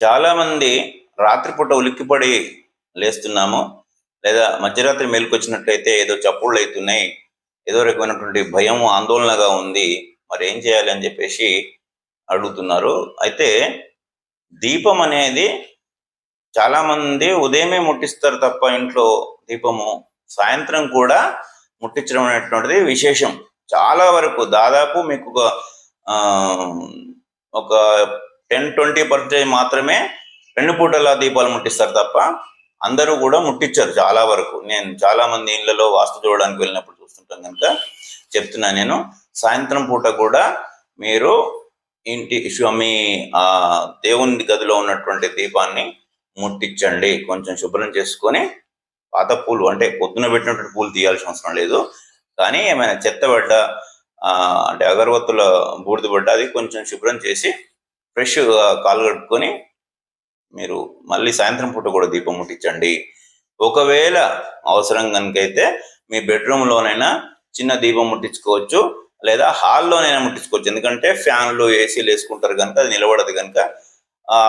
చాలా మంది రాత్రిపూట ఉలిక్కిపడి లేస్తున్నాము లేదా మధ్యరాత్రి మేలుకొచ్చినట్లయితే ఏదో చప్పుళ్ళు అవుతున్నాయి ఏదో రకమైనటువంటి భయం ఆందోళనగా ఉంది మరి ఏం చేయాలి అని చెప్పేసి అడుగుతున్నారు. అయితే దీపం అనేది చాలా మంది ఉదయమే ముట్టిస్తారు తప్ప ఇంట్లో దీపము సాయంత్రం కూడా ముట్టించడం అనేటువంటిది విశేషం. చాలా వరకు దాదాపు మీకు ఒక ఆ, ఒక టెన్ ట్వంటీ పర్సెంటేజ్ మాత్రమే రెండు పూటల దీపాలు ముట్టిస్తారు తప్ప అందరూ కూడా ముట్టించారు చాలా వరకు. నేను చాలా మంది ఇళ్ళలో వాస్తు చూడడానికి వెళ్ళినప్పుడు చూస్తుంటాం కనుక చెప్తున్నా నేను. సాయంత్రం పూట కూడా మీరు ఇంటి మీ ఆ దేవుని గదిలో ఉన్నటువంటి దీపాన్ని ముట్టించండి. కొంచెం శుభ్రం చేసుకొని పాత పూలు అంటే పొద్దున పెట్టినటువంటి పూలు తీయాల్సిన అవసరం లేదు. కానీ ఏమైనా చెత్త పడ్డ అంటే అగరవత్తుల బూడిదపడ్డ అది కొంచెం శుభ్రం చేసి ఫ్రెష్గా కాలు కట్టుకొని మీరు మళ్ళీ సాయంత్రం పూట కూడా దీపం ముట్టించండి. ఒకవేళ అవసరం కనుకైతే మీ బెడ్రూమ్లోనైనా చిన్న దీపం ముట్టించుకోవచ్చు లేదా హాల్లోనైనా ముట్టించుకోవచ్చు. ఎందుకంటే ఫ్యాన్లు ఏసీలు వేసుకుంటారు కనుక అది నిలబడదు కనుక ఆ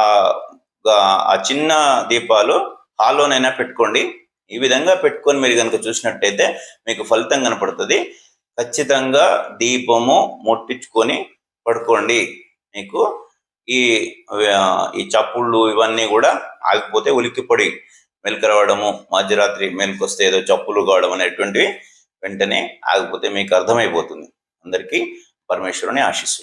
ఆ చిన్న దీపాలు హాల్లోనైనా పెట్టుకోండి. ఈ విధంగా పెట్టుకొని మీరు కనుక చూసినట్టయితే మీకు ఫలితం కనపడుతుంది. ఖచ్చితంగా దీపము ముట్టించుకొని పడుకోండి. మీకు ఈ ఈ చప్పుళ్ళు ఇవన్నీ కూడా ఆగిపోతే ఉలిక్కిపడి మెలకు రావడము మధ్యరాత్రి మెలకొస్తే ఏదో చప్పులు కావడం అనేటువంటివి వెంటనే ఆగిపోతే మీకు అర్థమైపోతుంది. అందరికీ పరమేశ్వరుని ఆశిస్తుంది